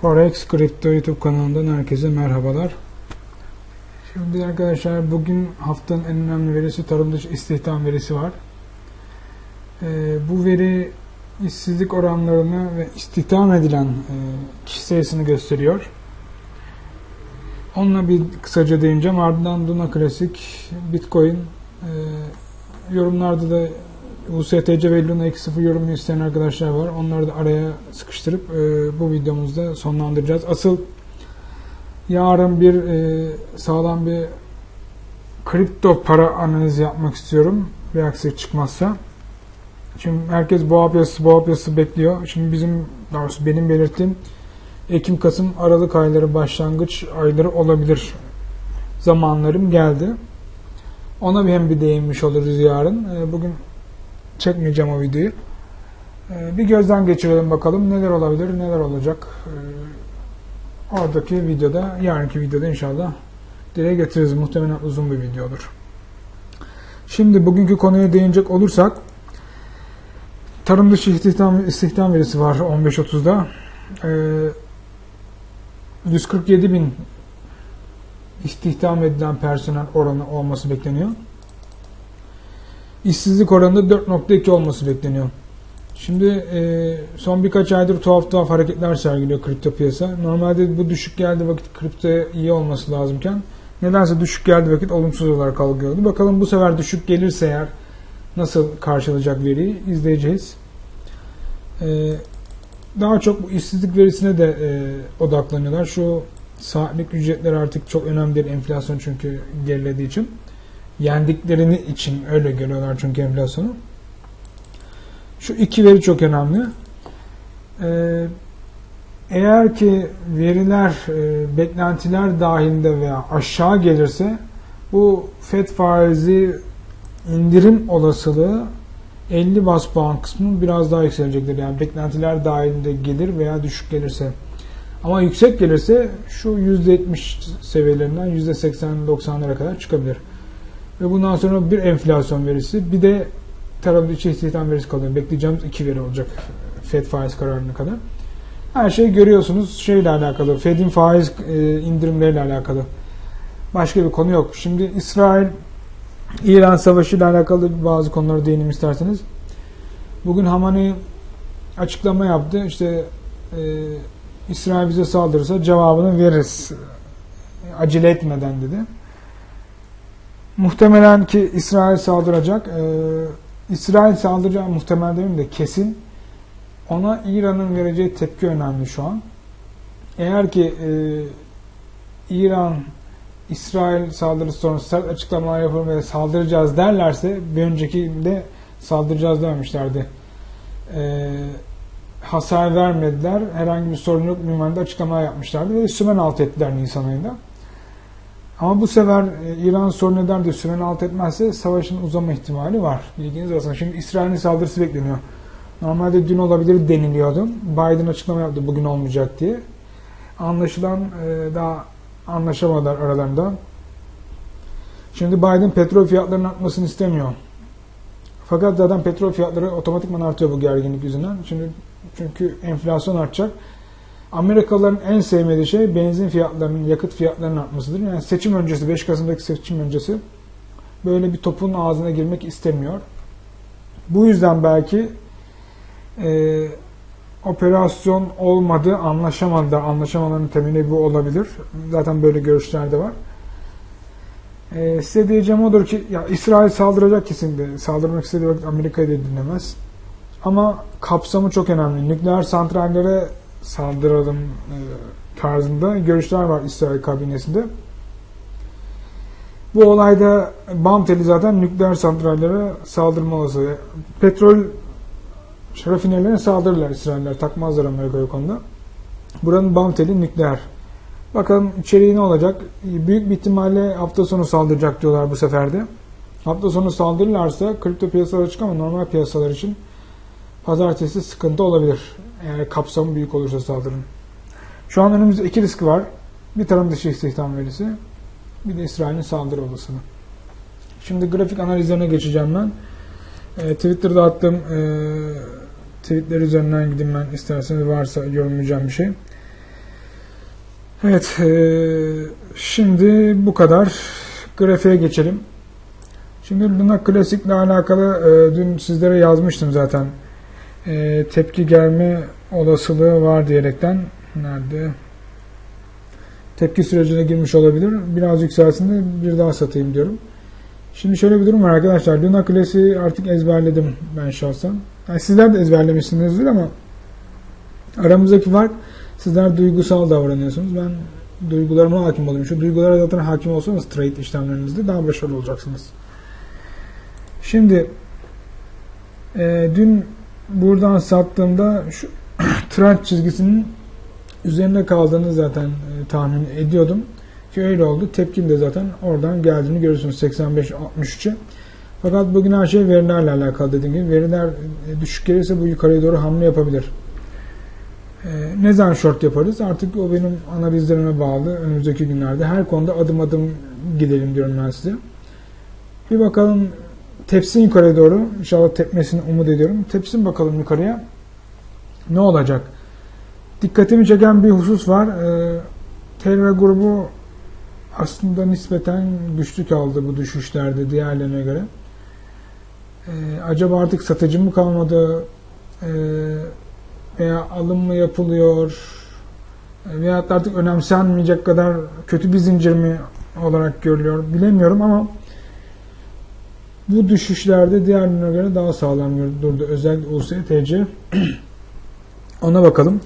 Forex Crypto YouTube kanalından herkese merhabalar. Şimdi arkadaşlar bugün haftanın en önemli verisi tarım dışı istihdam verisi var. Ee, bu veri işsizlik oranlarını ve istihdam edilen e, kişi sayısını gösteriyor. Onunla bir kısaca değineceğim. Ardından Luna Klasik, Bitcoin, e, yorumlarda da USTC ve Luna 2.0 yorum isteyen arkadaşlar var. Onları da araya sıkıştırıp e, bu videomuzda sonlandıracağız. Asıl yarın bir e, sağlam bir kripto para analizi yapmak istiyorum. Bir aksilik çıkmazsa. Şimdi herkes boğa piyasası, boğa piyasası bekliyor. Şimdi bizim, doğrusu benim belirttiğim Ekim, Kasım, Aralık ayları başlangıç ayları olabilir zamanlarım geldi. Ona bir hem bir değinmiş oluruz yarın. E, Bugün çekmeyeceğim o videoyu. Ee, Bir gözden geçirelim bakalım neler olabilir, neler olacak. Ee, Oradaki videoda, yarınki videoda inşallah dile getiririz. Muhtemelen uzun bir videodur. Şimdi bugünkü konuya değinecek olursak tarım dışı istihdam, istihdam verisi var 15.30'da. Ee, 147 bin istihdam edilen personel oranı olması bekleniyor. İşsizlik oranında 4.2 olması bekleniyor. Şimdi e, son birkaç aydır tuhaf tuhaf hareketler sergiliyor kripto piyasa. Normalde bu düşük geldi vakit kripto iyi olması lazımken nedense düşük geldi vakit olumsuz olarak algılıyordu. Bakalım bu sefer düşük gelirse eğer nasıl karşılayacak veriyi izleyeceğiz. E, daha çok bu işsizlik verisine de e, odaklanıyorlar. Şu saatlik ücretler artık çok önemli değil enflasyon çünkü gerilediği için yendiklerini için öyle görüyorlar çünkü enflasyonu. Şu iki veri çok önemli. Ee, eğer ki veriler e, beklentiler dahilinde veya aşağı gelirse bu FED faizi indirim olasılığı 50 bas puan kısmı biraz daha yükselecektir. Yani beklentiler dahilinde gelir veya düşük gelirse. Ama yüksek gelirse şu %70 seviyelerinden %80-90'lara kadar çıkabilir. Ve bundan sonra bir enflasyon verisi bir de tarım içi istihdam verisi kalıyor. Bekleyeceğimiz iki veri olacak FED faiz kararına kadar. Her şeyi görüyorsunuz şeyle alakalı. FED'in faiz e, indirimleriyle alakalı. Başka bir konu yok. Şimdi İsrail İran Savaşı ile alakalı bazı konulara değinim isterseniz. Bugün Hamani açıklama yaptı. İşte e, İsrail bize saldırırsa cevabını veririz. Acele etmeden dedi. Muhtemelen ki İsrail saldıracak. Ee, İsrail saldıracağı muhtemel demeyeyim de kesin. Ona İran'ın vereceği tepki önemli şu an. Eğer ki e, İran İsrail saldırısı sonrası sert açıklamalar yapar ve saldıracağız derlerse bir öncekinde saldıracağız dememişlerdi. E, hasar vermediler. Herhangi bir sorun yok. Mimaride açıklama yapmışlardı ve sümen alt ettiler Nisan ayında. Ama bu sefer e, İran sorun eder de süren alt etmezse savaşın uzama ihtimali var. Bilginiz olsun. Şimdi İsrail'in saldırısı bekleniyor. Normalde dün olabilir deniliyordu. Biden açıklama yaptı bugün olmayacak diye. Anlaşılan e, daha anlaşamadılar aralarında. Şimdi Biden petrol fiyatlarının artmasını istemiyor. Fakat zaten petrol fiyatları otomatikman artıyor bu gerginlik yüzünden. Şimdi çünkü enflasyon artacak. Amerikalıların en sevmediği şey benzin fiyatlarının, yakıt fiyatlarının artmasıdır. Yani seçim öncesi, 5 Kasım'daki seçim öncesi böyle bir topun ağzına girmek istemiyor. Bu yüzden belki e, operasyon olmadı, anlaşamadı. Anlaşamaların temeli bu olabilir. Zaten böyle görüşler de var. E, size diyeceğim odur ki ya İsrail saldıracak kesinlikle. Saldırmak istediği vakit Amerika'yı da dinlemez. Ama kapsamı çok önemli. Nükleer santrallere saldıralım e, tarzında görüşler var İsrail kabinesinde. Bu olayda BAM teli zaten nükleer santrallere saldırma olası. Petrol rafinerlerine saldırırlar İsrailler. Takmazlar Amerika'ya konuda. Buranın BAM teli nükleer. Bakalım içeriği ne olacak? Büyük bir ihtimalle hafta sonu saldıracak diyorlar bu seferde. Hafta sonu saldırırlarsa kripto piyasalar açık ama normal piyasalar için pazartesi sıkıntı olabilir. Eğer kapsamı büyük olursa saldırın. Şu an önümüzde iki risk var. Bir tarım dışı istihdam verisi, bir de İsrail'in saldırı olasılığı. Şimdi grafik analizlerine geçeceğim ben. E, Twitter'da attığım e, tweetler üzerinden gideyim ben isterseniz varsa yorumlayacağım bir şey. Evet, eee, şimdi bu kadar. Grafiğe geçelim. Şimdi Luna Classic'le alakalı eee, dün sizlere yazmıştım zaten. Eee, tepki gelme olasılığı var diyerekten. Nerede? Tepki sürecine girmiş olabilir. Biraz yükselsin bir daha satayım diyorum. Şimdi şöyle bir durum var arkadaşlar. Luna Classic'i artık ezberledim ben şahsen. Yani sizler de ezberlemişsinizdir ama aramızdaki fark Sizler duygusal davranıyorsunuz. Ben duygularıma hakim olayım. Şu duygulara zaten hakim olsanız trade işlemlerinizde daha başarılı olacaksınız. Şimdi e, dün buradan sattığımda şu trend çizgisinin üzerine kaldığını zaten e, tahmin ediyordum. Ki öyle oldu. Tepkim de zaten oradan geldiğini görüyorsunuz 85-63'e. Fakat bugün her şey verilerle alakalı dediğim gibi. Veriler e, düşük gelirse bu yukarıya doğru hamle yapabilir. Ee, ne zaman short yaparız? Artık o benim analizlerime bağlı önümüzdeki günlerde. Her konuda adım adım gidelim diyorum ben size. Bir bakalım tepsin yukarıya doğru. İnşallah tepmesini umut ediyorum. Tepsin bakalım yukarıya. Ne olacak? Dikkatimi çeken bir husus var. Ee, Terra grubu aslında nispeten güçlü kaldı bu düşüşlerde diğerlerine göre. Ee, acaba artık satıcı mı kalmadı? Ee, veya alım mı yapılıyor veya artık önemsenmeyecek kadar kötü bir zincir mi olarak görülüyor bilemiyorum ama bu düşüşlerde diğerlerine göre daha sağlam durdu. Özellikle USTC. Ona bakalım.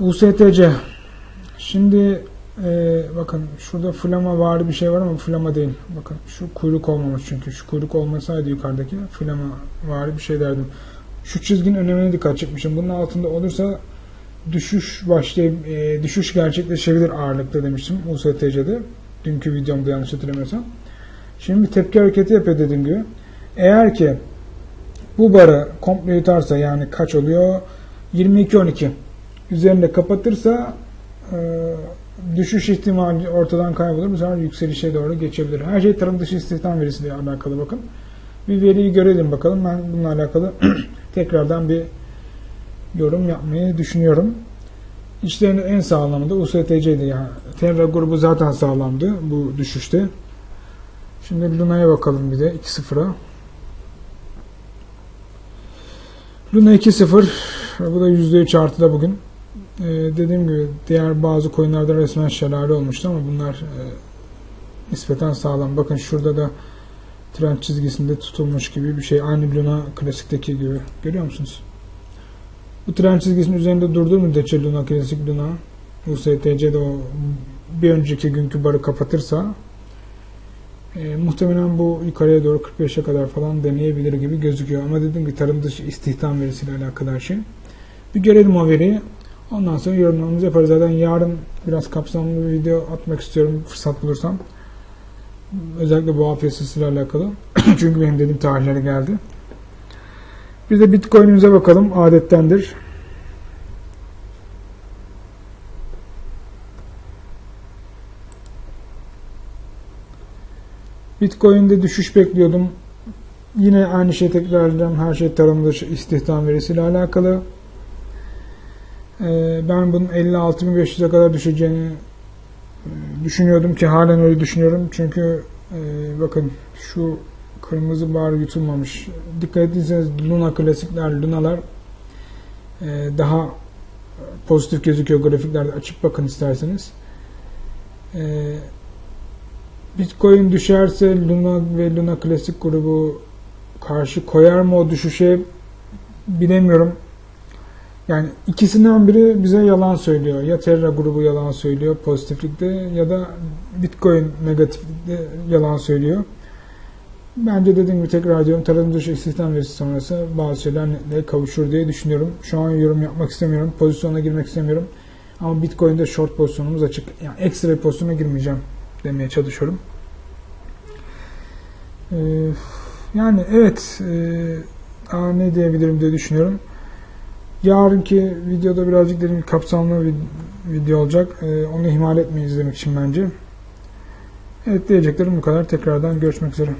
USTC. Şimdi ee, bakın şurada flama var bir şey var ama flama değil. Bakın şu kuyruk olmamış çünkü. Şu kuyruk olmasaydı yukarıdaki flama var bir şey derdim. Şu çizginin önemine dikkat çekmişim. Bunun altında olursa düşüş başlay e, düşüş gerçekleşebilir ağırlıkta demiştim USTC'de. Dünkü videomda yanlış hatırlamıyorsam. Şimdi bir tepki hareketi yapıyor dediğim gibi. Eğer ki bu barı komple yutarsa yani kaç oluyor? 22-12 üzerinde kapatırsa e, düşüş ihtimali ortadan kaybolur. Bu sefer yükselişe doğru geçebilir. Her şey tarım dışı istihdam verisiyle alakalı bakın. Bir veriyi görelim bakalım. Ben bununla alakalı tekrardan bir yorum yapmayı düşünüyorum. İşlerinde en sağlamı da USTC'di. Yani Terra grubu zaten sağlamdı bu düşüşte. Şimdi Luna'ya bakalım bir de 2-0'a. Luna 2-0. Bu da %3 artıda bugün. Ee, dediğim gibi diğer bazı coinlerde resmen şelale olmuştu ama bunlar e, nispeten sağlam. Bakın şurada da trend çizgisinde tutulmuş gibi bir şey. Aynı Luna klasikteki gibi. Görüyor musunuz? Bu trend çizgisinin üzerinde durduğu müddetçe Luna klasik Luna USTC'de o bir önceki günkü barı kapatırsa e, muhtemelen bu yukarıya doğru 45'e kadar falan deneyebilir gibi gözüküyor. Ama dediğim gibi tarım dışı istihdam verisiyle alakalı her şey. Bir görelim o veriyi. Ondan sonra yorumlarımızı yaparız. Zaten yarın biraz kapsamlı bir video atmak istiyorum fırsat bulursam. Özellikle boğa piyasasıyla alakalı. Çünkü benim dediğim tarihleri geldi. Bir de Bitcoin'imize bakalım. Adettendir. Bitcoin'de düşüş bekliyordum. Yine aynı şey tekrarlayacağım. Her şey tarım dışı istihdam verisiyle alakalı. Ee, ben bunun 56.500'e kadar düşeceğini e, düşünüyordum ki halen öyle düşünüyorum. Çünkü e, bakın şu kırmızı bar yutulmamış. Dikkat ettiyseniz Luna klasikler, Lunalar e, daha pozitif gözüküyor grafiklerde. Açıp bakın isterseniz. Bitcoin düşerse Luna ve Luna klasik grubu karşı koyar mı o düşüşe bilemiyorum. Yani ikisinden biri bize yalan söylüyor. Ya Terra grubu yalan söylüyor pozitiflikte ya da Bitcoin negatiflikte yalan söylüyor. Bence dediğim gibi tekrar diyorum tarım dışı istihdam verisi sonrası bazı şeyler netle kavuşur diye düşünüyorum. Şu an yorum yapmak istemiyorum. Pozisyona girmek istemiyorum. Ama Bitcoin'de short pozisyonumuz açık. Yani ekstra bir pozisyona girmeyeceğim demeye çalışıyorum. Ee, yani evet e, ne diyebilirim diye düşünüyorum. Yarınki videoda birazcık dedim kapsamlı bir video olacak. Ee, onu ihmal etmeyiz demek için bence. Evet diyeceklerim bu kadar. Tekrardan görüşmek üzere.